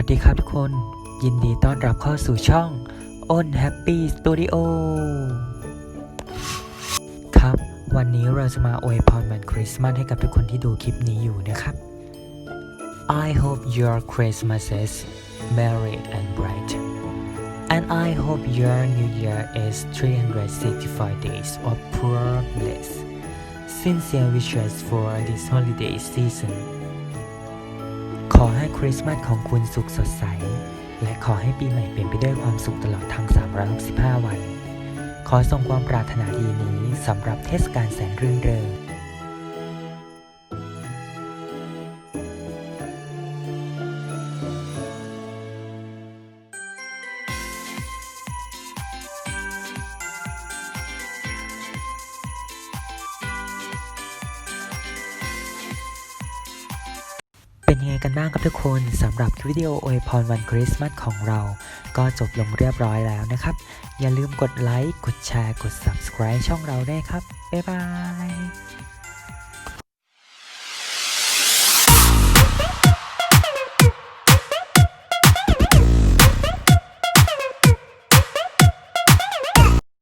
ัสดีครับทุกคน ยินดีต้อนรับเข้าสู่ช่องอ้น Happy Studio ครับ วันนี้เราจะมาอวยพรวันคริสต์มาสให้กับทุกคนที่ดูคลิปนี้อยู่นะครับ I hope your Christmases merry and bright and I hope your new year is 365 days of pure bliss sincere wishes for this holiday season ขอให้คริสต์มาสของคุณสุขสดใส และขอให้ปีใหม่เป็นไปด้วยความสุขตลอดทั้ง 365 วัน ขอส่งความปรารถนาดีนี้สำหรับเทศกาลแสนรื่นเริง ไงกันบ้างครับทุกคนสำหรับวิดีโออวยพรวันคริสต์มาสของเรา ก็จบลงเรียบร้อยแล้วนะครับ อย่าลืมกดไลค์กดแชร์กด subscribe ช่องเราได้ครับ บ๊ายบาย